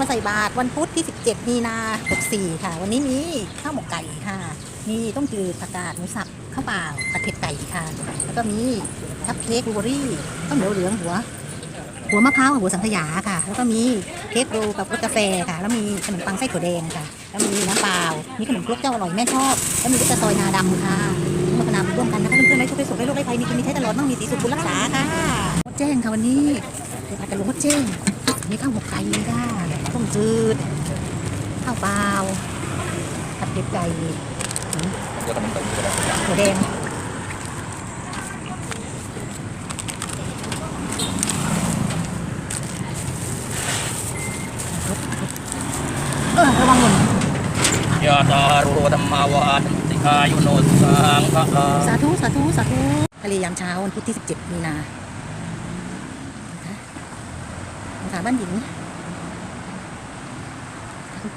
มาใส่บาตรวันพุธที่ 17 มีนา64 ค่ะ วันนี้มีข้าวหมกไก่ค่ะ มีต้มจืดผักกาดหมูสับข้าวเปล่าผัดเผ็ดไก่ค่ะ แล้วก็มีคัพเค้กบลูเบอรี่ข้าวเหนียวเหลืองหัว หัวมะพร้าวหัวสังขยาค่ะ แล้วก็มีเค้กโรลกับรสกาแฟค่ะ แล้วมีขนมปังไส้ถั่วแดงค่ะ แล้วมีน้ำเปล่า มีขนมครกเจ้าอร่อยแม่ชอบ แล้วมีลูกกระซอยนาดำค่ะมาพนามร่วมกันนะคะเพื่อนๆได้ทุกได้สุขได้โรคได้ภัยมีกินมีใช้ตลอดมั่งมีสีสุขบุญรักษาค่ะมดแจ้งค่ะวันนี้เดี๋ยวอาจจะลงมดแจ้งมีข้าวหมกไก่ค่ะ ต้มจืด ข้าวเปล่าผัดเผ็ดไก่ถั่วแดงเออระวังหล่นยาตาโรธรรมาวาติอายุโนสังฆะสาธุ สาธุ สาธุทะเลยามเช้าวันพุธที่ 17 มีนานะคะสาบ้านหญิงเพื่อน แส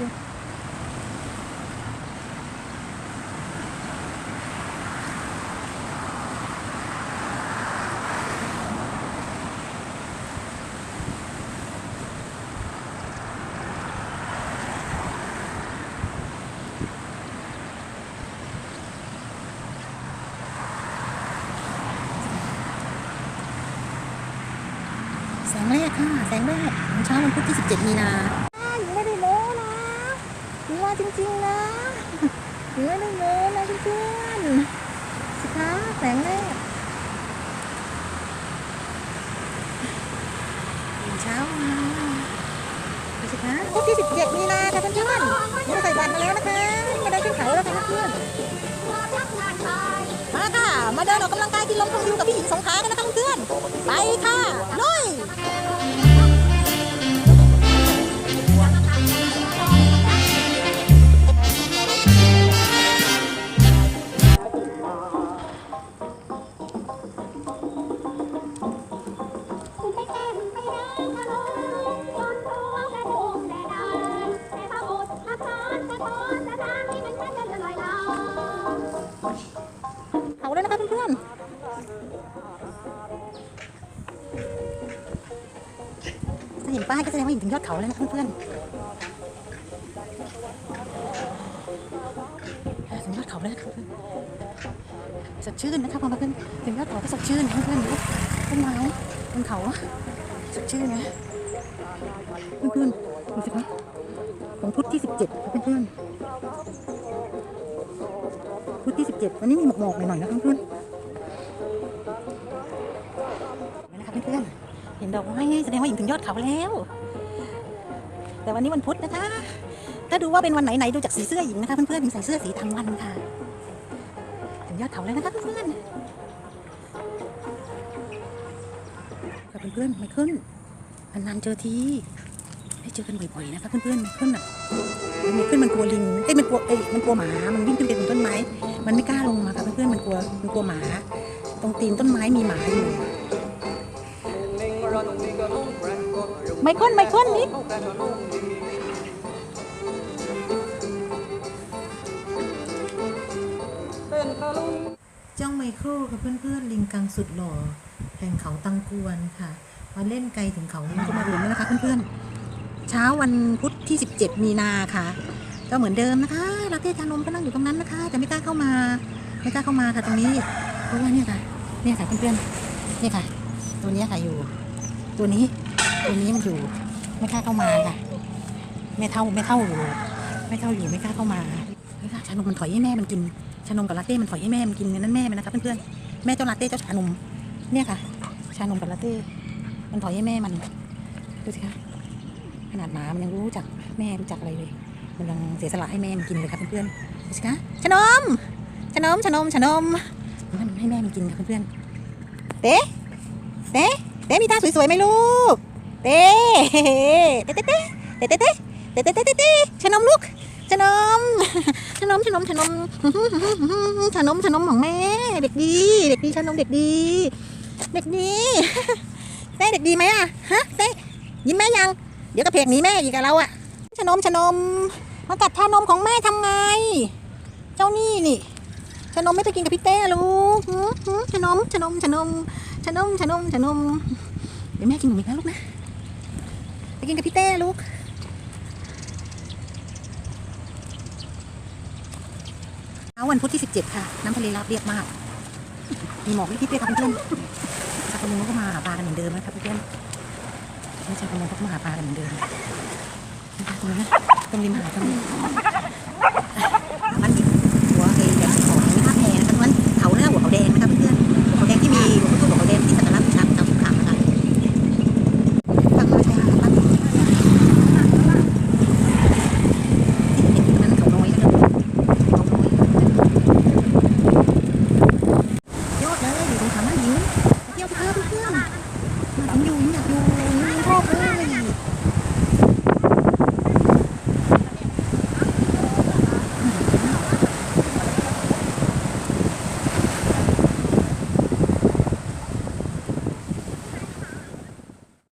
งแรกค่ะ แสงแรกของเช้าวันพุธที่ 17 มีนาหญิงไม่ได้โม้นะหญิงว่าจริงๆนะหญิงไม่ได้โม้นะเพื่อนๆสิคะแสงแรกตื่นเช้ามาดูสิคะพุธที่ 17 มีนาค่ะเพื่อนๆเราใส่บาตรมาแล้วนะคะมาเดินขึ้นเขาแล้วค่ะเพื่อนมาค่ะ มาเดินออกกำลังกายที่ลมทงยูกับพี่หญิงสงขากันนะคะเพื่อนไปค่ะ ท้อานให้มันชัดกันลยลอยเขาแล้วนะคะเพื่อนๆถ้าเห็นป้ายก็แสดงว่าอยู่ถึงยอดเขาแล้วนะเพื่อนๆถึงยอดเขาแล้วนะคะเพื่อนสดชื่นนะคะพอมาขึ้นถึงยอดเขาก็สดชื่นนะคะเพื่อนๆดูต้นไม้บนเขาสดชื่นนะเพื่อนๆดูสิคะ ของพุธที่ 17ค่ะเพื่อนๆพุธที่ 17 วันนี้มีหมอกๆหน่อยๆนะเพื่อนเห็นไหมนะคะเพื่อนๆเห็นดอกไม้แสดงว่าหญิงถึงยอดเขาแล้ว แต่วันนี้วันพุธนะคะถ้าดูว่าเป็นวันไหนไหนดูจากสีเสื้อหญิงนะคะเพื่อนๆหญิงใส่เสื้อสีทำวันค่ะถึงยอดเขาแล้วนะคะเพื่อนๆเพื่อนๆไม่ขึ้นนานๆเจอที ได้เจอกันบ่อยๆนะคะเพื่อนๆไม่ขึ้นอะมันขึ้นมันกลัวลิงเอ้ยมันกลัวเอ้ยมันกลัวหมา มันวิ่งขึ้นไปบนต้นไม้ มันไม่กล้าลงมาค่ะเพื่อนๆมันกลัวมันกลัวหมา ตรงตีนต้นไม้มีหมาอยู่ไมเคิลไมเคิลนิดเจ้าไมเคิลกับเพื่อนๆลิงกังสุดหล่อแห่งเขาตังกวนค่ะมาเล่นไกลถึงเขามันก็มารวมแล้วนะคะเพื่อนๆ เช้าวันพุธที่ 17 มีนาค่ะ ก็เหมือนเดิมนะคะลาเต้ชานมก็นั่งอยู่ตรงนั้นนะคะ แต่ไม่กล้าเข้ามาไม่กล้าเข้ามาค่ะตรงนี้เพราะว่าเนี่ยค่ะเนี่ยค่ะเพื่อนๆเนี่ยค่ะ ตัวนี้ค่ะอยู่ ตัวนี้ตัวนี้มันอยู่ไม่กล้าเข้ามาค่ะแม่เท่าแม่เท่าอยู่แม่เท่าอยู่ไม่กล้าเข้ามาชานมมันถอยให้แม่มันกินชานมกับลาเต้มันถอยให้แม่มันกินนั่นแม่มันนะคะเพื่อนๆแม่เจ้าลาเต้เจ้าชานมเนี่ยค่ะ ชานมกับลาเต้มันถอยให้แม่มันดูสิคะ ขนาดหมามันยังรู้จักแม่รู้จักอะไรเลยมันยังเสียสละให้แม่มันกินเลยค่ะเพื่อนๆดูสิคะชะนมชะนมชะนมชะนมมันให้แม่มันกินค่ะเพื่อนๆเต้เต้เต้มีตาสวยๆไหมลูกเต้เต้เต้เต้เต้เต้เต้เต้เต้เต้เต้เต้ชนมลูกชะนมชะนมชะนมชะนมชนมชนมของแม่ เด็กดี เด็กดีชะนมเด็กดี เด็กดีเต้เด็กดีไหมอะฮะเต้ยิ้มแม่ยัง เดี๋ยวก็เพกหนีแม่อีกกับเราอะชนมชนมมากัดทานมของแม่ทำไง เจ้านี่นี่ชนมไม่ไปกินกับพี่เต้ลูกชนมชนมชนมชนมชนมชนมเดี๋ยวแม่กินหนูอีกนะลูกนะไปกินกับพี่เต้ลูกเช้าวันพุธที่สิบเจ็ดค่ะ น้ำทะเลราบเรียบมาก มีหมอกที่พี่เต้ครับเพื่อนสักคนนึงก็มาหาปลากันเหมือนเดิมนะครับเพื่อน ใชาวประมงเขาก็มหาปลากันเหมือนเดิมตรงนี้ตรงริมหาดตรงนี้